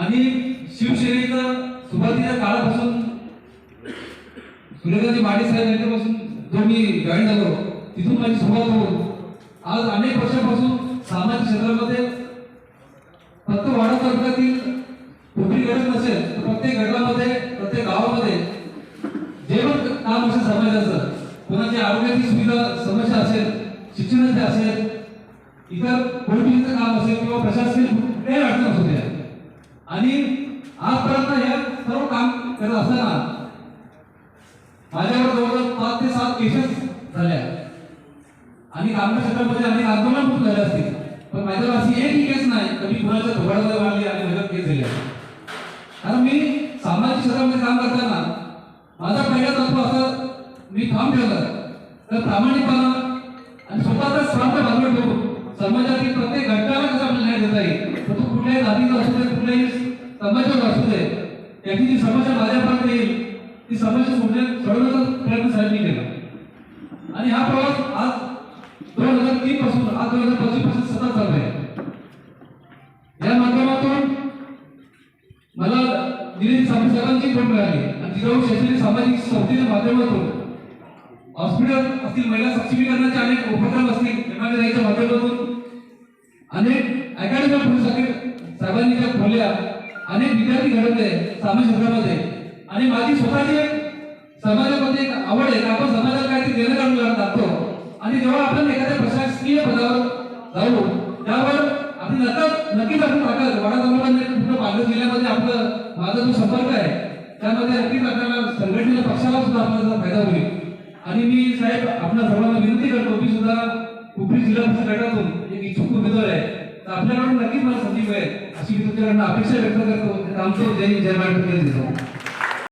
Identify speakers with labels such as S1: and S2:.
S1: आणि शिवसेनेचं सुरुवातीच्या काळापासून सूर्यकांत माडे साहेब यांच्यापासून जो मी जॉईन झालो तिथून माझी सुरुवात होऊन आज अनेक वर्षापासून सामाजिक क्षेत्रामध्ये फक्त वाडा तालुक्यातील कुठली गरज नसेल तर प्रत्येक गटामध्ये प्रत्येक गावामध्ये जे पण काम असेल समाजाचं कोणाची आरोग्याची सुविधा समस्या असेल शिक्षणाची असेल इतर कोणतीचं काम असेल किंवा प्रशासकीय कुठल्याही अडचण असू द्या आणि आजपर्यंत हे सर्व काम करत असताना माझ्यावर जवळजवळ पाच ते सात केसेस झाल्या. आणि कामगार क्षेत्रामध्ये अनेक आंदोलन खूप झाले असतील. पण माझ्यावर अशी एकही केस नाही कधी कुणाच्या धोकाळाला मारली आणि माझ्यावर केस झाली. कारण मी सामाजिक क्षेत्रामध्ये काम करताना माझा पहिला तत्व असं मी काम ठेवलं. तर प्रामाणिकपणा आणि स्वतःचा स्वार्थ बाजूला ठेवून समाजातील प्रत्येक घटकाला कसा आपल्याला न्याय देता येईल तर तो कुठल्याही जातीचा असू दे कुठल्याही समाजावर असू त्याची जी समस्या माझ्यापर्यंत येईल ती समस्या सोडण्या सोडवण्याचा प्रयत्न साहेबांनी केला. आणि हा प्रवास आज दोन हजार तीन पासून आज दोन हजार पंचवीसपासून सतत चालू आहे. या माध्यमातून मला दिलेली सर्वांची भेट मिळाली. आणि जिजाऊ शैक्षणिक सामाजिक संस्थेच्या माध्यमातून हॉस्पिटल असतील महिला सक्षमीकरणाचे अनेक उपक्रम असतील एमआरआयच्या माध्यमातून अनेक अकॅडमी साहेबांनी ज्या खोल्या अनेक विद्यार्थी घडवले सामाजिक क्षेत्रामध्ये. आणि माझी स्वतःची एक समाजामध्ये एक आवड आहे आपण समाजाला काहीतरी देणं काढून लागतो. आणि जेव्हा आपण एखाद्या प्रशासकीय पदावर जाऊ त्यावर आपण नक्कीच नक्कीच आपण टाकाल वाडा तालुक्यामध्ये पूर्ण पालघर जिल्ह्यामध्ये आपलं माझा जो संपर्क आहे त्यामध्ये नक्कीच आपल्याला संघटनेच्या पक्षाला सुद्धा आपल्याला फायदा होईल. आणि मी साहेब आपल्या सर्वांना विनंती करतो मी सुद्धा उपरी जिल्हा परिषद गटातून एक इच्छुक उमेदवार आहे. तर आपल्याकडून नक्कीच मला संधी मिळेल. अशी मी तुमच्याकडनं अपेक्षा व्यक्त